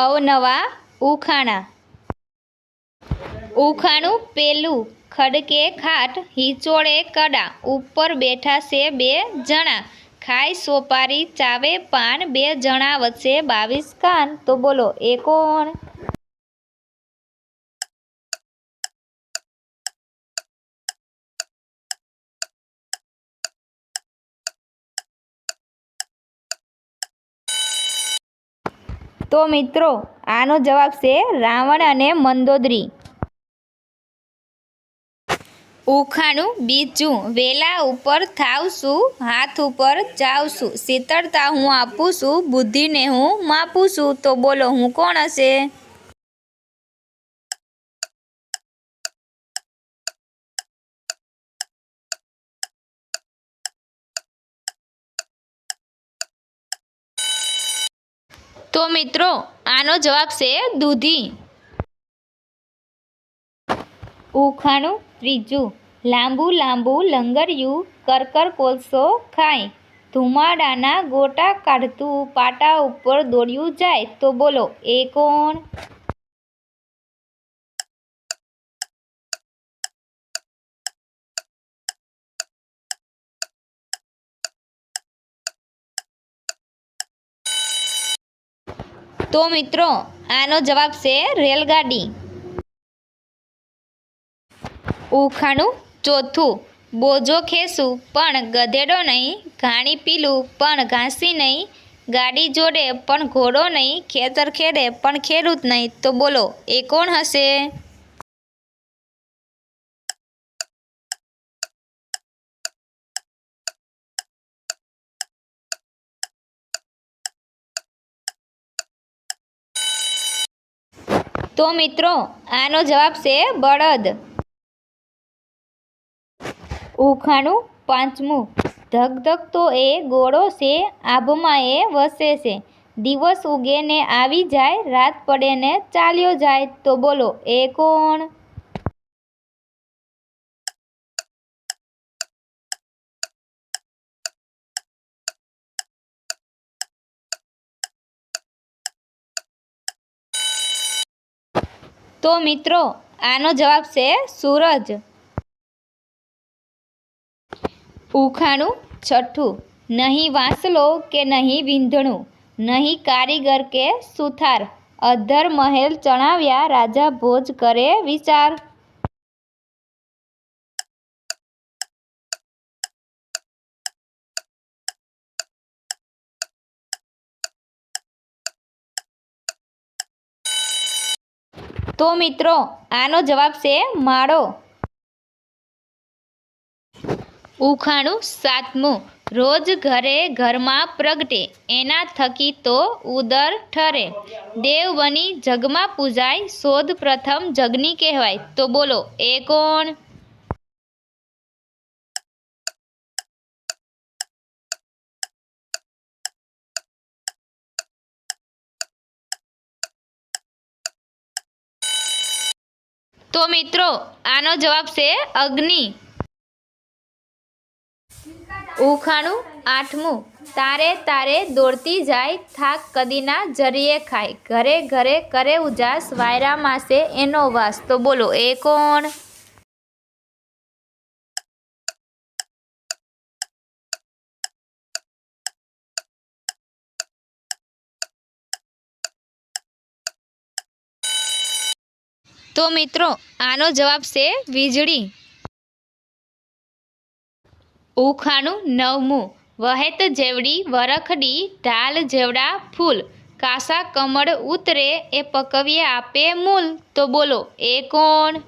અવનવા, ઉખાણા. ઉખાણું પેલું, ખડકે ખાટ, હિચોળે કડા. ઉપર બેઠા છે બે જણા. ખાય સોપારી, ચાવે પાન, બે જણા વચ્ચે બાવીસ કાન. તો બોલો, એ કોણ? તો મિત્રો, આનો જવાબ છે રાવણ અને મંદોદરી. ઉખાણું બીજું, વેલા ઉપર થાવશું, હાથ ઉપર જાવશું. શીતળતા હું આપું છું, બુદ્ધિને હું માપું છું. તો બોલો, હું કોણ હશે? તો મિત્રો, આનો જવાબ છે દૂધી. ઉખાણું ત્રીજું, લાંબુ લાંબુ લંગરિયું કરકર કોલસો ખાય. ધુમાડાના ગોટા કાઢતું, પાટા ઉપર દોડ્યું જાય તો બોલો, એ કોણ? તો મિત્રો, આનો જવાબ છે રેલગાડી. ઉખાણું ચોથું, બોજો ખેસું પણ ગધેડો નહીં, ઘાણી પીલું, પણ ઘાસી નહીં, ગાડી જોડે, પણ ઘોડો નહીં, ખેતર ખેડે, પણ ખેડૂત નહીં, તો બોલો, એ કોણ હશે? તો મિત્રો, આનો જવાબ છે બળદ. ઉખાણું પાંચમું. ધગધગતો એ ગોળો છે, આભમાં એ વસે છે. દિવસ ઉગે ને આવી જાય, રાત પડે ને ચાલ્યો જાય. તો બોલો, એ કોણ? તો મિત્રો, આનો જવાબ છે સૂરજ. ઉખાણું છઠ્ઠું. નહીં વાંસલો કે નહીં વીંધણું. નહીં કારીગર કે સુથાર. અધર મહેલ ચણાવ્યા રાજા ભોજ કરે વિચાર. તો મિત્રો, આનો જવાબ છે માળો. ઉખાણું સાતમું. રોજ ઘરે ઘરમાં પ્રગટે, એના થકી તો ઉદર ઠરે. દેવ બની જગમાં પૂજાય, શોધ પ્રથમ જગની કહેવાય. તો બોલો, એ કોણ? તો મિત્રો, આનો જવાબ છે અગ્નિ. ઉખાણું આઠમું. તારે તારે દોડતી જાય, થાક કદીના જરીએ ખાય. ઘરે ઘરે કરે ઉજાસ, વાયરા માસે એનો વાસ. તો બોલો, એ કોણ? તો મિત્રો, આનો જવાબ છે વીજળી. ઉખાણું નવમું. વહેત જેવડી વરખડી ઢાલ જેવડા ફૂલ. કાસા કમળ ઉતરે એ પકવીએ આપે મૂલ. તો બોલો, એ કોણ?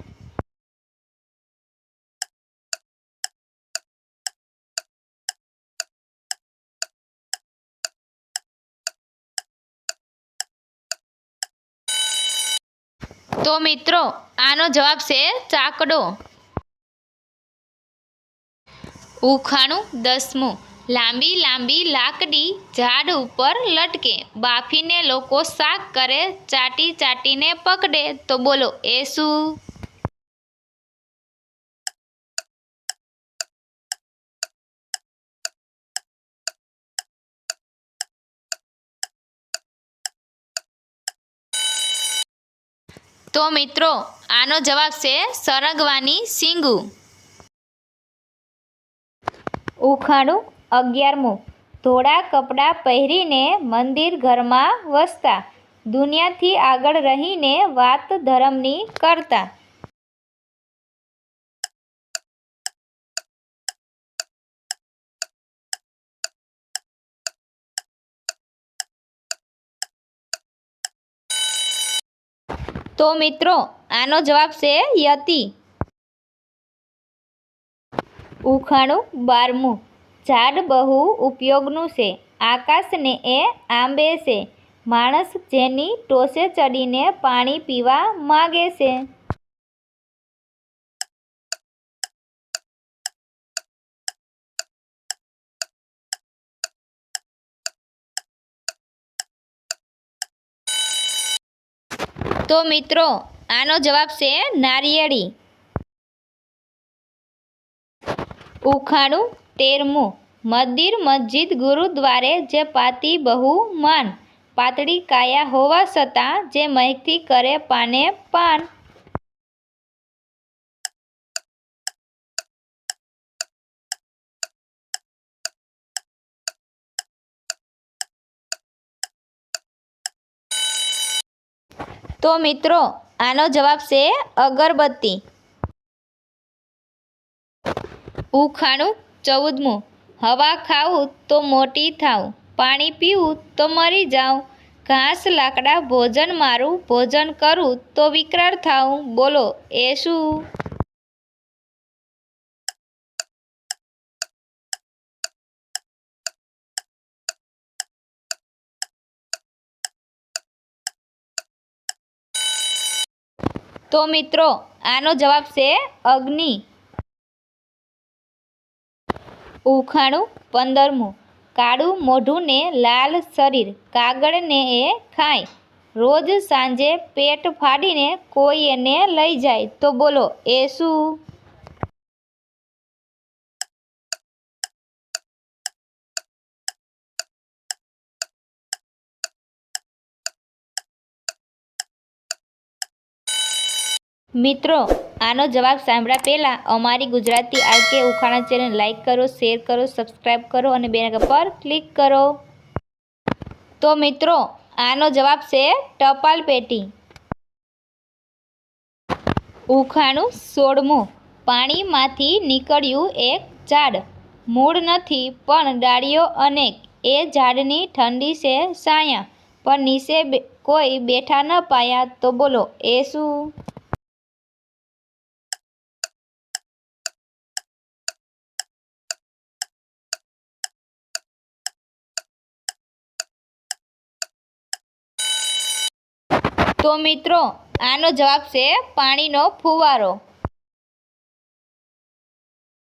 તો મિત્રો, આનો જવાબ છે ચાકડો. ઉખાણું દસમું. લાંબી લાંબી લાકડી ઝાડ ઉપર લટકે. બાફીને લોકો શાક કરે, ચાટી, ચાટીને પકડે. તો બોલો, એ શું? તો મિત્રો, આનો જવાબ છે સરગવાની સિંગુ ઉખાણું અગિયારમું. ધોળા કપડાં પહેરીને મંદિર ઘરમાં વસતા. દુનિયાથી આગળ રહીને વાત ધર્મની કરતા. તો મિત્રો, આનો જવાબ છે યતિ. ઉખાણું બારમું. ઝાડ બહુ ઉપયોગનું છે. આકાશને એ આંબે છે. માણસ જેની ટોસે ચડીને પાણી પીવા માગે છે. તો મિત્રો, આનો જવાબ છે નારિયેળી. ઉખાણું તેરમું. મંદિર મસ્જિદ ગુરુદ્વારે જે પાતી બહુ માન. પાતળી કાયા હોવા છતાં જે મહેકથી કરે પાને પાન. તો મિત્રો, આનો જવાબ છે અગરબત્તી. ઉખાણું ચૌદમું. હવા ખાવું તો મોટી થાવ પાણી પીવું તો મરી જાઉં. ઘાસ, લાકડા, ભોજન મારું ભોજન કરું તો વિકરાળ થાઉં. બોલો, એ શું? તો મિત્રો, આનો જવાબ છે અગ્નિ. ઉખાણું પંદરમું. કાળું મોઢું ને લાલ શરીર. કાગળને એ ખાય. રોજ સાંજે પેટ ફાડીને કોઈ એને લઈ જાય. તો બોલો, એ શું? મિત્રો, આનો જવાબ સાંભળ્યા પહેલાં અમારી ગુજરાતી આરકે ઉખાણા ચેનલ લાઈક કરો, શેર કરો સબસ્ક્રાઈબ કરો અને બેનક પર ક્લિક કરો. તો મિત્રો, આનો જવાબ છે ટપાલ પેટી. ઉખાણું સોળમું. પાણીમાંથી નીકળ્યું એક ઝાડ. મૂળ નથી, પણ ડાળીઓ અનેક એ ઝાડની ઠંડી છે સાયા. પણ નીચે કોઈ બેઠા ન પાયા તો બોલો, એ શું? તો મિત્રો આનો જવાબ છે પાણીનો ફુવારો.